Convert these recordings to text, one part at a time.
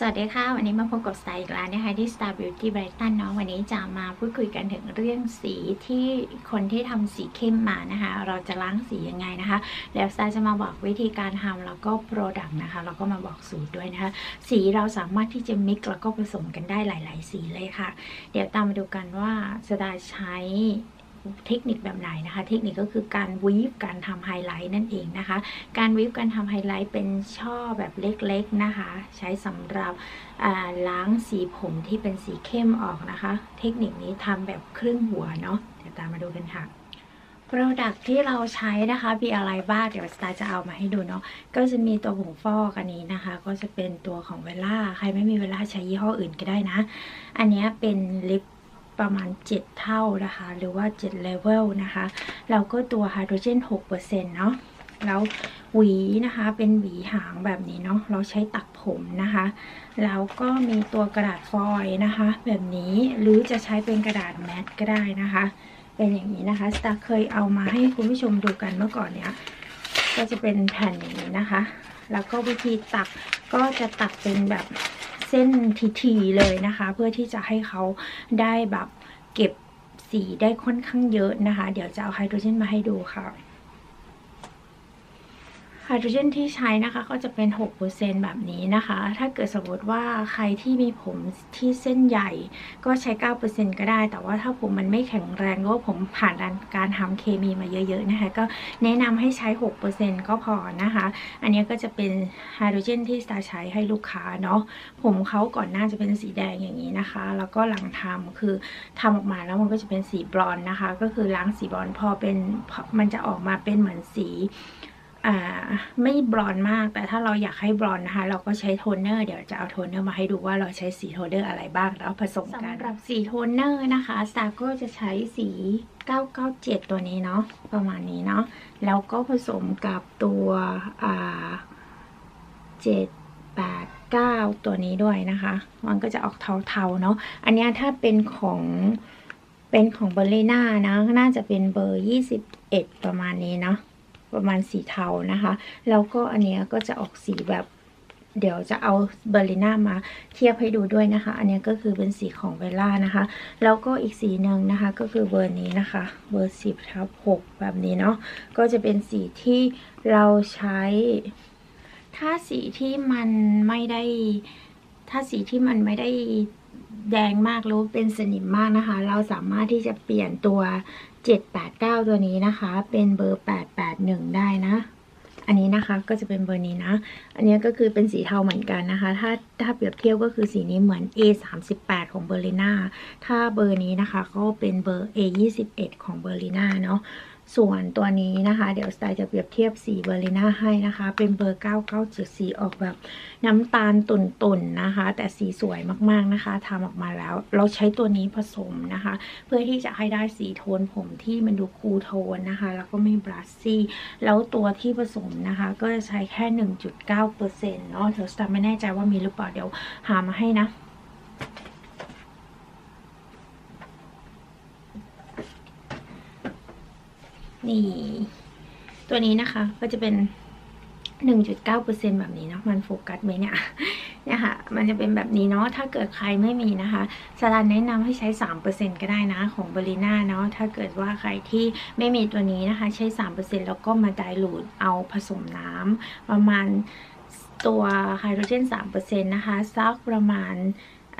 สวัสดีค่ะ วันนี้มาพบกับสไตล์อีกแล้วนะคะที่ Star Beauty Brighton เนาะวันนี้จะมาพูดคุยกันถึงเรื่องสีที่คนที่ทำสีเข้มมานะคะ เราจะล้างสียังไงนะคะ แล้วสไตล์จะมาบอกวิธีการทำแล้วก็ Product นะคะแล้วก็มาบอกสูตรด้วยนะคะ สีเราสามารถที่จะ mix แล้วก็ผสมกันได้หลาย ๆ สีเลยค่ะ เดี๋ยวตามมาดูกันว่าสไตล์ใช้ เทคนิคแบบไหนนะคะ เทคนิคก็คือการวีฟการทำไฮไลท์นั่นเองนะคะ การวีฟการทำไฮไลท์เป็นช่อแบบเล็กๆนะคะ ใช้สำหรับล้างสีผมที่เป็นสีเข้มออกนะคะ เทคนิคนี้ทำแบบครึ่งหัวเนาะเดี๋ยวตามมาดูกันค่ะ Product ที่เราใช้นะคะมีอะไรบ้างเดี๋ยวสตาร์จะเอามาให้ดูเนาะก็จะมีตัวผงฟอกอันนี้นะคะ ก็จะเป็นตัวของเวล่าใครไม่มีเวล่าใช้ยี่ห้ออื่นก็ได้นะ อันนี้เป็นลิป ประมาณ 7 เท่านะคะ หรือว่า7เลเวลนะคะแล้วก็ตัวไฮโดรเจน6%เนาะแล้วหวีนะคะเป็นหวีหางแบบนี้เนาะเราใช้ตักผมนะคะแล้วก็มีตัวกระดาษฟอยล์นะคะ แบบนี้หรือจะใช้เป็นกระดาษแมทก็ได้นะคะ เป็นอย่างนี้นะคะสตาร์เคยเอามาให้คุณผู้ชมดูกันเมื่อก่อนเนี้ยก็จะเป็นแผ่นอย่างนี้นะคะ แล้วก็วิธีตักก็จะตักเป็นแบบ เส้นทีๆเลยนะคะ เพื่อที่จะให้เขาได้แบบเก็บสีได้ค่อนข้างเยอะนะคะ เดี๋ยวจะเอาไฮโดรเจนมาให้ดูค่ะ ไฮโดรเจนที่ใช้นะคะก็จะเป็น 6%แบบนี้นะคะ ถ้าเกิดสมมติว่าใครที่มีผมที่เส้นใหญ่ ก็ใช้ 9%ก็ได้ แต่ว่าถ้าผมมันไม่แข็งแรงหรือว่าผมผ่านการทำเคมีมาเยอะๆนะคะ ก็แนะนำให้ใช้ 6%ก็พอนะคะ อันนี้ก็จะเป็นไฮโดรเจนที่สตาใช้ให้ลูกค้าเนาะ ผมเขาก่อนหน้าจะเป็นสีแดงอย่างนี้นะคะ แล้วก็หลังทำคือทำออกมาแล้วมันก็จะเป็นสีบลอนนะคะ ก็คือล้างสีบลอนพอเป็นมันจะออกมาเป็นเหมือนสี ไม่บลอนมาก แต่ถ้าเราอยากให้บลอนนะคะ เราก็ใช้โทนเนอร์ เดี๋ยวจะเอาโทนเนอร์มาให้ดูว่าเราใช้สีโทนเนอร์อะไรบ้างแล้วผสมกันสำหรับสีโทนเนอร์นะคะสตาร์ก็จะใช้สี 997 ตัวนี้เนาะประมาณนี้เนาะแล้วก็ผสมกับตัวอ่า7 8 9ตัวนี้ด้วยนะคะ มันก็จะออกเทาๆเนาะอันนี้ถ้าเป็นของเป็นของเบอร์เลน่านะ น่าจะเป็นเบอร์ 21 ประมาณนี้เนาะ ประมาณสีเทานะคะ แล้วก็อันนี้ก็จะออกสีแบบเดี๋ยวจะเอาเบอร์ลิน่ามาเทียบให้ดูด้วยนะคะ อันนี้ก็คือเป็นสีของเวล่านะคะ แล้วก็อีกสีหนึ่งนะคะ ก็คือเบอร์นี้นะคะ เบอร์สิบทับหกแบบนี้เนาะ ก็จะเป็นสีที่เราใช้ ถ้าสีที่มันไม่ได้ ถ้าสีที่มันไม่ได้ แดงมากรือเป็นสนิมมากนะคะ เราสามารถที่จะเปลี่ยนตัว 789 ตัวนี้นะคะ เป็นเบอร์ 881 ได้นะ อันนี้นะคะก็จะเป็นเบอร์นี้นะ อันนี้ก็คือเป็นสีเทาเหมือนกันนะคะ ถ้าถ้าเปรียบเทียบก็คือสีนี้เหมือน A38 ของเบอร์ลิน่าถ้าเบอร์นี้นะคะก็เป็นเบอร์ A21 ของเบอร์ลิน่าเนาะ ส่วนตัวนี้นะคะ เดี๋ยวสไตล์จะเปรียบเทียบสีเบอร์ลิน่าให้นะคะ เป็นเบอร์ 997สีออกแบบน้ำตาลตุ่นๆนนะคะ แต่สีสวยมากๆนะคะทำออกมาแล้ว เราใช้ตัวนี้ผสมนะคะ เพื่อที่จะให้ได้สีโทนผมที่มันดูคูลโทนนะคะ แล้วก็ไม่บลัชซี่ แล้วตัวที่ผสมนะคะ ก็จะใช้แค่ 1.9%เนาะเดี๋ยวสไตล์ไม่แน่ใจว่ามีหรือเปล่าเดี๋ยวหามาให้นะ นี่ ตัวนี้นะคะก็จะเป็น 1.9%แบบนี้เนาะมันโฟกัสไหมเนี่ยเนี่ยค่ะ มันจะเป็นแบบนี้เนาะถ้าเกิดใครไม่มีนะคะสลันแนะนำให้ใช้ 3%ก็ได้นะของเบริน่าเนาะถ้าเกิดว่าใครที่ไม่มีตัวนี้นะคะ ใช้ 3%แล้วก็มาไดรูดเอาผสมน้ำประมาณตัวไฮโดรเจน3%นะคะ สักประมาณ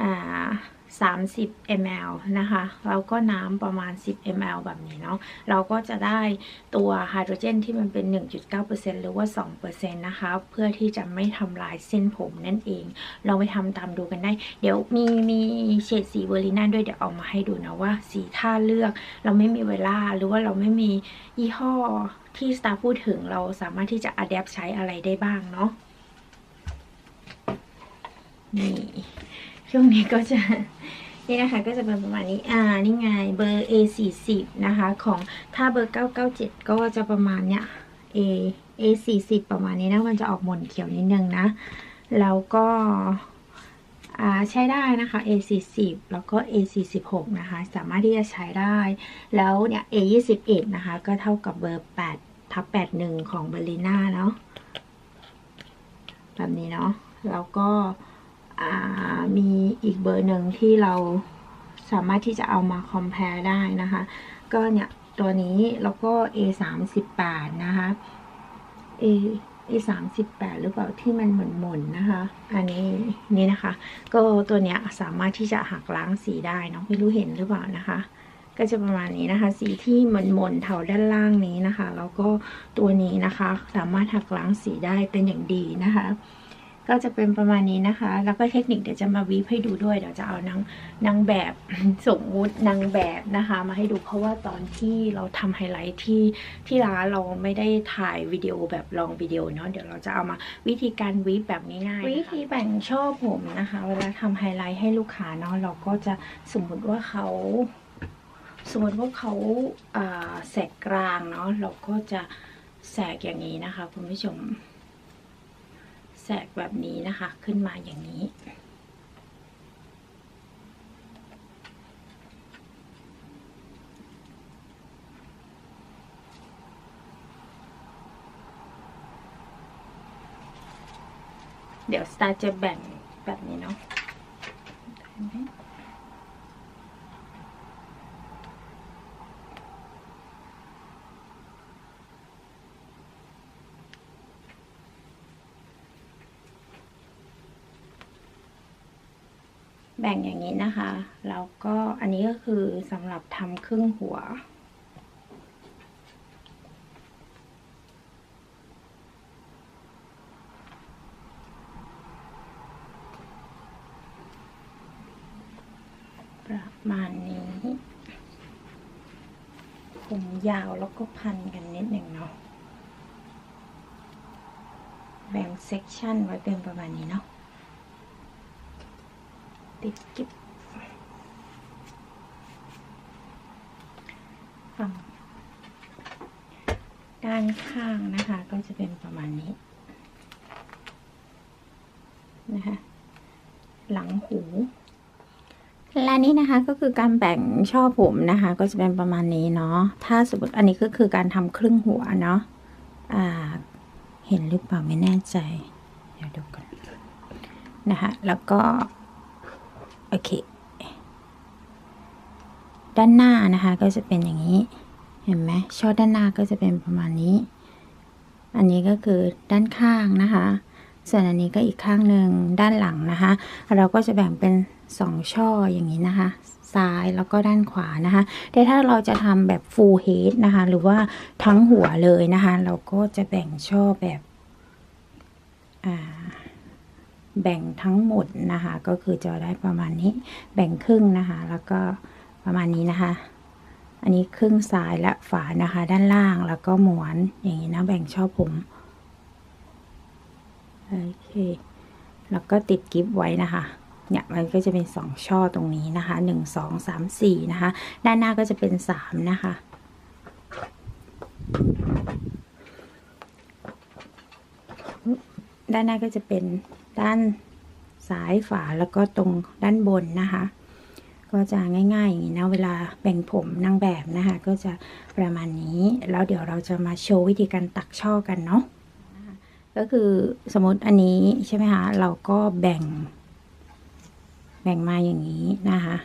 อ่า 30 ml นะคะแล้วก็น้ำประมาณ 10 ml แบบนี้เนาะเราก็จะได้ตัวไฮโดรเจนที่มันเป็น 1.9%หรือว่า 2%นะคะเพื่อที่จะไม่ทำลายเส้นผมนั่นเองเราไปทำตามดูกันได้ เดี๋ยวมีมีเฉดสีเวอร์ลิน่าด้วยเดี๋ยวเอามาให้ดูนะว่าสีท่าเลือกเราไม่มีเวลาหรือว่าเราไม่มียี่ห้อที่สตาร์พูดถึงเราสามารถที่จะอัดแอปใช้อะไรได้บ้างเนาะนี่ ช่วงนี้ก็จะนี่นะคะก็จะเป็นประมาณนี้ อ่า นี่ไงเบอร์ A 4 0นะคะ ของถ้าเบอร์ 997 ก็จะประมาณเนี้ย A A 4 0ประมาณนี้นะ มันจะออกหม่นเขียวนิดนึงนะ แล้วก็ อ่า ใช้ได้นะคะ A 4 0แล้วก็ A 4 6นะคะ สามารถที่จะใช้ได้ แล้วเนี่ย A 2 1นะคะ ก็เท่ากับเบอร์ 8 ทับ 81 ของเบอร์ลิน่าเนาะ แบบนี้เนาะ แล้วก็ มีอีกเบอร์หนึ่งที่เราสามารถที่จะเอามา compare ได้นะคะ ก็เนี่ยตัวนี้แล้วก็ A 3 8นะคะ A A 3 8หรือเปล่าที่มันหมือนหม่นนะคะ อันนี้นี่นะคะ ก็ตัวเนี้ยสามารถที่จะหักล้างสีได้เนาะไม่รู้เห็นหรือเปล่านะคะ ก็จะประมาณนี้นะคะ สีที่หมือนหม่นเทาด้านล่างนี้นะคะ แล้วก็ตัวนี้นะคะ สามารถหักล้างสีได้เป็นอย่างดีนะคะ ก็จะเป็นประมาณนี้นะคะ แล้วก็เทคนิคเดี๋ยวจะมาวีฟให้ดูด้วย เดี๋ยวจะเอานางนางแบบสมมุตินางแบบนะคะ มาให้ดูเพราะว่าตอนที่เราทำไฮไลท์ที่ที่ร้านเราไม่ได้ถ่ายวิดีโอแบบลองวิดีโอเนาะเดี๋ยวเราจะเอามาวิธีการวีฟแบบง่ายๆวิธีแบ่งช่อผมนะคะ เวลาทำไฮไลท์ให้ลูกค้าเนาะเราก็จะสมมุติว่าเขาสมมติว่าเขาแสกกลางเนาะเราก็จะแสกอย่างนี้นะคะคุณผู้ชม แสกแบบนี้นะคะ ขึ้นมาอย่างนี้ เดี๋ยวสตาร์จะแบ่งแบบนี้เนาะ บ่งอย่างนี้นะคะ แล้วก็อันนี้ก็คือสำหรับทำครึ่งหัว ประมาณนี้ ผมยาวแล้วก็พันกันนิดหนึ่งเนาะ แบ่งเซกชันไว้เป็นประมาณนี้เนาะ ติดกิ๊บฝั่งด้านข้างนะคะ ก็จะเป็นประมาณนี้นะคะ หลังหูและนี่นะคะก็คือการแบ่งช่อผมนะคะ ก็จะเป็นประมาณนี้เนาะถ้าสมมติอันนี้ก็คือการทำครึ่งหัวเนาะอ่าเห็นหรือเปล่าไม่แน่ใจ เดี๋ยวดูกันนะคะแล้วก็ โอเค ด้านหน้านะคะก็จะเป็นอย่างนี้ เห็นไหมช่อด้านหน้าก็จะเป็นประมาณนี้ อันนี้ก็คือด้านข้างนะคะ ส่วนอันนี้ก็อีกข้างหนึ่งด้านหลังนะคะ เราก็จะแบ่งเป็นสองช่ออย่างนี้นะคะ ซ้ายแล้วก็ด้านขวานะคะแต่ถ้าเราจะทำแบบ full head นะคะ หรือว่าทั้งหัวเลยนะคะ เราก็จะแบ่งช่อแบบ อ่า แบ่งทั้งหมดนะคะ ก็คือจะได้ประมาณนี้แบ่งครึ่งนะคะ แล้วก็ประมาณนี้นะคะ อันนี้ครึ่งซ้ายและฝานะคะ ด้านล่างแล้วก็ม้วนอย่างนี้นะแบ่งช่อผมโอเคแล้วก็ติดกิฟไว้นะคะเนี่ยมันก็จะเป็นสองช่อตรงนี้นะคะหนึ่งสองสามสี่นะคะ ด้านหน้าก็จะเป็นสามนะคะ ด้านหน้าก็จะเป็น ด้านซ้ายฝาแล้วก็ตรงด้านบนนะคะ ก็จะง่ายๆอย่างนี้นะเวลาแบ่งผมนางแบบนะคะ ก็จะประมาณนี้แล้วเดี๋ยวเราจะมาโชว์วิธีการตักช่อกันเนาะก็คือสมมติอันนี้ใช่ไหมคะเราก็แบ่ง แบ่งมาอย่างนี้นะคะ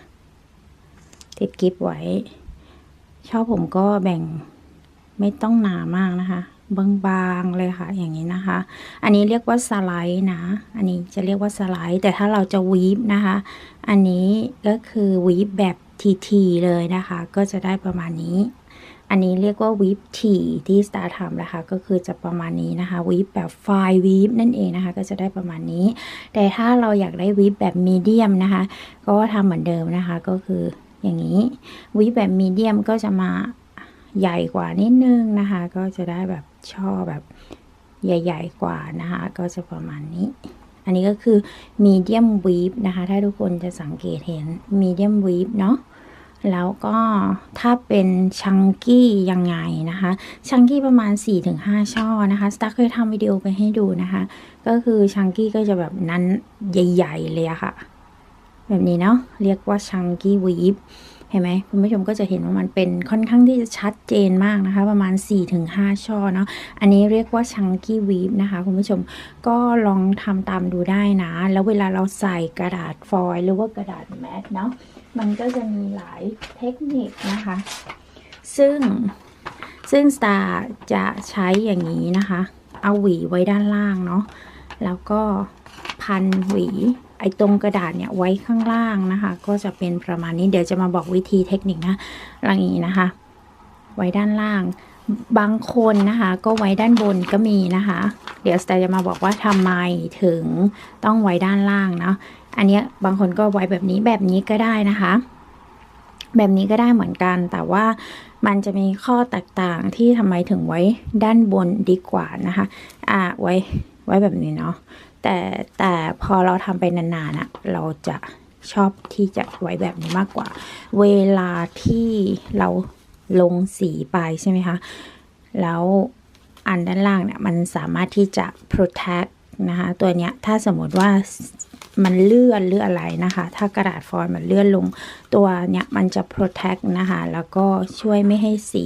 ติดกิฟไว้ช่อผมก็แบ่งไม่ต้องหนามากนะคะ บางๆเลยค่ะ อย่างนี้นะคะ อันนี้เรียกว่าสไลด์นะ อันนี้จะเรียกว่าสไลด์ แต่ถ้าเราจะวีฟนะคะ อันนี้ก็คือวีฟแบบทีๆเลยนะคะ ก็จะได้ประมาณนี้ อันนี้เรียกว่าวีฟทีที่สตาร์ทำนะคะ ก็คือจะประมาณนี้นะคะวีฟแบบไฟวีฟนั่นเองนะคะ ก็จะได้ประมาณนี้ แต่ถ้าเราอยากได้วีฟแบบมีเดียมนะคะ ก็ทำเหมือนเดิมนะคะ ก็คืออย่างนี้วีฟแบบมีเดียมก็จะมา ใหญ่กว่านิดนึงนะคะ ก็จะได้แบบช่อแบบใหญ่ ๆ กว่านะคะ ก็จะประมาณนี้ อันนี้ก็คือ medium weave นะคะ ถ้าทุกคนจะสังเกตเห็น medium weave เนาะแล้วก็ถ้าเป็นชังกี้ยังไงนะคะ ชังกี้ประมาณ 4-5 ช่อนะคะสตาร์เคยทำวิดีโอไปให้ดูนะคะ ก็คือชังกี้ก็จะแบบนั้นใหญ่ ๆ เลยอะค่ะ แบบนี้เนาะเรียกว่าชังกี้วีฟ เห็นไหมคุณผู้ชมก็จะเห็นว่ามันเป็นค่อนข้างที่จะชัดเจนมากนะคะ ประมาณ 4-5 ช่อเนาะอันนี้เรียกว่าชังกี้วีฟนะคะ คุณผู้ชมก็ลองทำตามดูได้นะ แล้วเวลาเราใส่กระดาษฟอยล์หรือว่ากระดาษแมทเนาะมันก็จะมีหลายเทคนิคนะคะ ซึ่งซึ่งสตาร์จะใช้อย่างนี้นะคะ เอาหวีไว้ด้านล่างเนาะแล้วก็พันหวี อ้ตรงกระดาษเนี่ยไว้ข้างล่างนะคะ ก็จะเป็นประมาณนี้เดี๋ยวจะมาบอกวิธีเทคนิคนะอย่างนี้นะคะ ไว้ด้านล่าง บางคนนะคะ ก็ไว้ด้านบนก็มีนะคะ เดี๋ยวสแตจะมาบอกว่าทำไมถึงต้องไว้ด้านล่างเนาะอันนี้บางคนก็ไว้แบบนี้แบบนี้ก็ได้นะคะ แบบนี้ก็ได้เหมือนกันแต่ว่ามันจะมีข้อแตกต่างที่ทำไมถึงไว้ด้านบนดีกว่านะคะ อ่าไว้ไว้แบบนี้เนาะ แต่แต่พอเราทำไปนานๆอะเราจะชอบที่จะไว้แบบนี้มากกว่า เวลาที่เราลงสีไปใช่ไหมคะ แล้วอันด้านล่างเนี่ยมันสามารถที่จะ protect นะคะตัวเนี้ยถ้าสมมติว่ามันเลื่อนหรืออะไรนะคะ ถ้ากระดาษฟอยล์มันเลื่อนลง ตัวเนี้ยมันจะ protect นะคะ แล้วก็ช่วยไม่ให้สี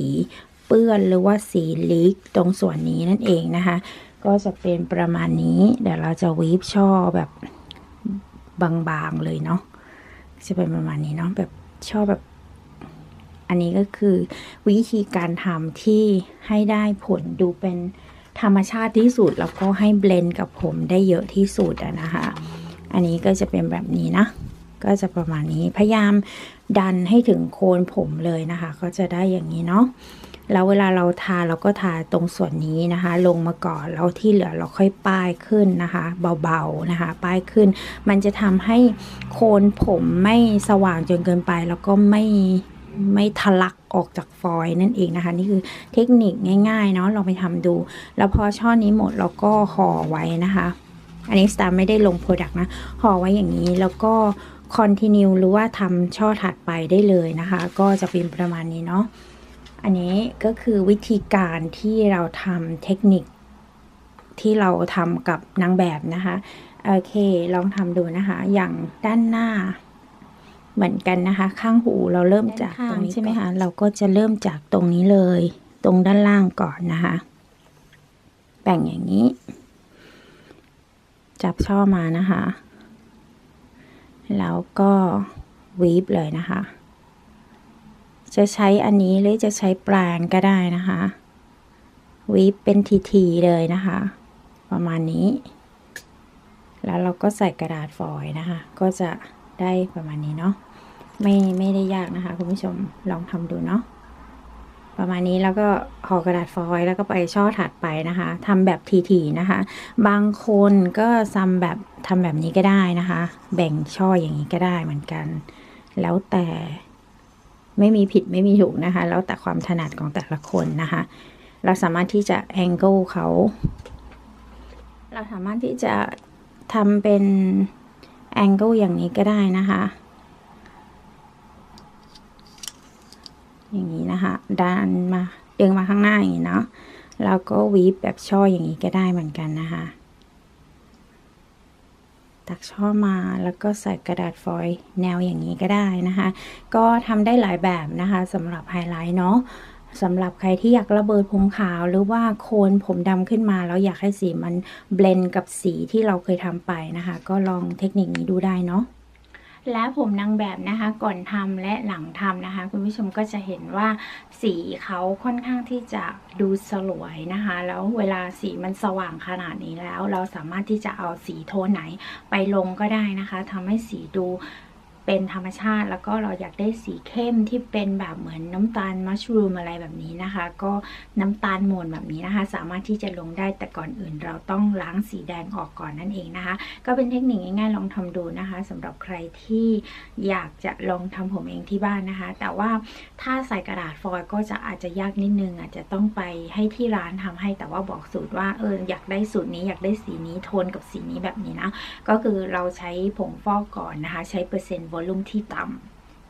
เปื้อนหรือว่าสีลิกตรงส่วนนี้นั่นเองนะคะ ก็จะเป็นประมาณนี้ เดี๋ยวเราจะวีฟช่อแบบบางๆเลยเนาะจะเป็นประมาณนี้เนาะแบบช่อแบบ อันนี้ก็คือวิธีการทำที่ให้ได้ผลดูเป็นธรรมชาติที่สุด แล้วก็ให้เบลนด์กับผมได้เยอะที่สุดอะนะคะ อันนี้ก็จะเป็นแบบนี้นะ ก็จะประมาณนี้พยายามดันให้ถึงโคนผมเลยนะคะ ก็จะได้อย่างนี้เนาะ แล้วเวลาเราทาเราก็ทาตรงส่วนนี้นะคะ ลงมาก่อนแล้วที่เหลือเราค่อยป้ายขึ้นนะคะ เบาๆนะคะ ป้ายขึ้น มันจะทำให้โคนผมไม่สว่างจนเกินไป แล้วก็ไม่ไม่ทะลักออกจากฟอยล์นั่นเองนะคะ นี่คือเทคนิคง่าย ๆ เนาะลองไปทำดู แล้วพอช่อนี้หมดเราก็ห่อไว้นะคะ อันนี้สตาร์ไม่ได้ลงโปรดักต์นะห่อไว้อย่างนี้แล้วก็คอนติเนียหรือว่าทำช่อถัดไปได้เลยนะคะ ก็จะเป็นประมาณนี้เนาะ อันนี้ก็คือวิธีการที่เราทำเทคนิคที่เราทำกับนางแบบนะคะ โอเค ลองทำดูนะคะ อย่างด้านหน้าเหมือนกันนะคะ ข้างหูเราเริ่มจากตรงนี้ใช่ไหมคะ เราก็จะเริ่มจากตรงนี้เลย ตรงด้านล่างก่อนนะคะ แบ่งอย่างนี้ จับช่อมานะคะ แล้วก็วีบเลยนะคะ จะใช้อันนี้หรือจะใช้แปรงก็ได้นะคะวีบเป็นทีๆเลยนะคะ ประมาณนี้ แล้วเราก็ใส่กระดาษฟอยล์นะคะ ก็จะได้ประมาณนี้เนาะไม่ไม่ได้ยากนะคะ คุณผู้ชมลองทำดูเนาะประมาณนี้แล้วก็ห่อกระดาษฟอยล์แล้วก็ไปช่อถัดไปนะคะทำแบบทีๆนะคะ บางคนก็ทำแบบทำแบบนี้ก็ได้นะคะ แบ่งช่ออย่างนี้ก็ได้เหมือนกัน แล้วแต่ ไม่มีผิดไม่มีถูกนะคะ แล้วแต่ความถนัดของแต่ละคนนะคะ เราสามารถที่จะแองเกิลเขา เราสามารถที่จะทำเป็นแองเกิลอย่างนี้ก็ได้นะคะ อย่างนี้นะคะดันมาดึงมาข้างหน้าอย่างนี้เนาะแล้วก็วีบแบบช่ออย่างนี้ก็ได้เหมือนกันนะคะ ตักช่อมาแล้วก็ใส่กระดาษฟอยล์แนวอย่างนี้ก็ได้นะคะ ก็ทำได้หลายแบบนะคะสำหรับไฮไลท์เนาะสำหรับใครที่อยากระเบิดผมขาวหรือว่าโคนผมดำขึ้นมา แล้วอยากให้สีมันเบลนกับสีที่เราเคยทำไปนะคะ ก็ลองเทคนิคนี้ดูได้เนาะ และผมนางแบบนะคะก่อนทำและหลังทำนะคะ คุณผู้ชมก็จะเห็นว่าสีเขาค่อนข้างที่จะดูสลวยนะคะ แล้วเวลาสีมันสว่างขนาดนี้แล้ว เราสามารถที่จะเอาสีโทนไหนไปลงก็ได้นะคะทำให้สีดู เป็นธรรมชาติ แล้วก็เราอยากได้สีเข้มที่เป็นแบบเหมือนน้ำตาลมัชรูมอะไรแบบนี้นะคะ ก็น้ำตาลโมนแบบนี้นะคะ สามารถที่จะลงได้แต่ก่อนอื่น เราต้องล้างสีแดงออกก่อนนั่นเองนะคะ ก็เป็นเทคนิคง่ายๆลองทำดูนะคะสำหรับใครที่อยากจะลองทำผมเองที่บ้านนะคะ แต่ว่าถ้าใส่กระดาษฟอยล์ก็จะอาจจะยากนิดนึง อาจจะต้องไปให้ที่ร้านทำให้แต่ว่าบอกสูตรว่าเอออยากได้สูตรนี้อยากได้สีนี้โทนกับสีนี้แบบนี้นะก็คือเราใช้ผงฟอกก่อนนะคะ ใช้เปอร์เซ็นต์อลลุ่มที่ต่ำ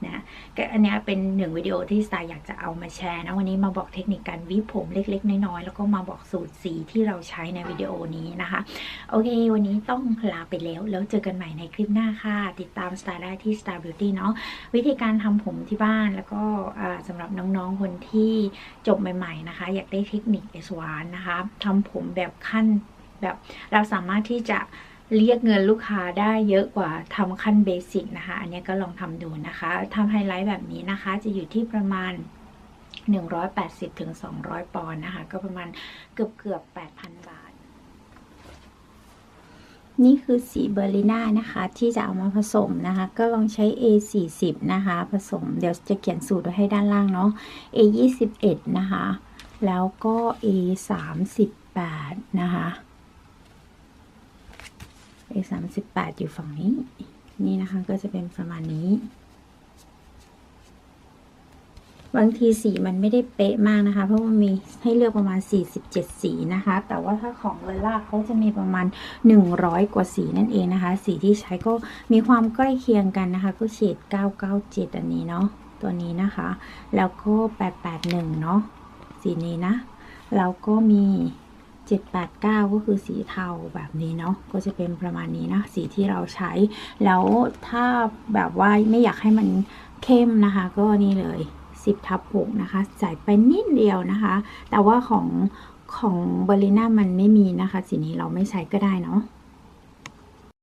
นะก็อันนี้เป็นหนึ่งวิดีโอที่สไตล์อยากจะเอามาแชร์นะวันนี้มาบอกเทคนิคการวิผมเล็กๆ น้อยๆ แล้วก็มาบอกสูตรสีที่เราใช้ในวิดีโอนี้นะคะ โอเค วันนี้ต้องลาไปแล้ว แล้วเจอกันใหม่ในคลิปหน้าค่ะ ติดตามสไตล์ได้ที่ Star Beauty เนาะวิธีการทำผมที่บ้านแล้วก็สำหรับน้องๆคนที่จบใหม่ ๆนะคะ อยากได้เทคนิค s อ n นะคะทำผมแบบขั้นแบบเราสามารถที่จะ เรียกเงินลูกค้าได้เยอะกว่าทำขั้นเบสิกนะคะ อันนี้ก็ลองทำดูนะคะทำไฮไลท์แบบนี้นะคะ จะอยู่ที่ประมาณ 180ถึง200 ปอนด์นะคะ ก็ประมาณเกือบเกือบ8,000 บาท นี่คือสีเบอร์ลิน่านะคะ ที่จะเอามาผสมนะคะ ก็ลองใช้ A 4 0 นะคะ ผสมเดี๋ยวจะเขียนสูตรไว้ให้ด้านล่างเนาะ A 2 1 นะคะ แล้วก็ A 3 8 นะคะ A 3 8อยู่ฝั่งนี้ นี่นะคะก็จะเป็นประมาณนี้ บางทีสีมันไม่ได้เป๊ะมากนะคะ เพราะมันมีให้เลือกประมาณ 47 สีนะคะ แต่ว่าถ้าของเวล่าเขาจะมีประมาณ 100 กว่าสีนั่นเองนะคะ สีที่ใช้ก็มีความใกล้เคียงกันนะคะ ก็เฉด 997 อันนี้เนาะตัวนี้นะคะ แล้วก็ 881 เนาะสีนี้นะ แล้วก็มี 789 ก็คือสีเทาแบบนี้เนาะก็จะเป็นประมาณนี้นะ สีที่เราใช้ แล้วถ้าแบบว่าไม่อยากให้มันเข้มนะคะ ก็นี่เลย 10ทับ6นะคะ ใส่ไปนิดเดียวนะคะ แต่ว่าของของเบอร์ลิน่ามันไม่มีนะคะ สีนี้เราไม่ใช้ก็ได้เนาะ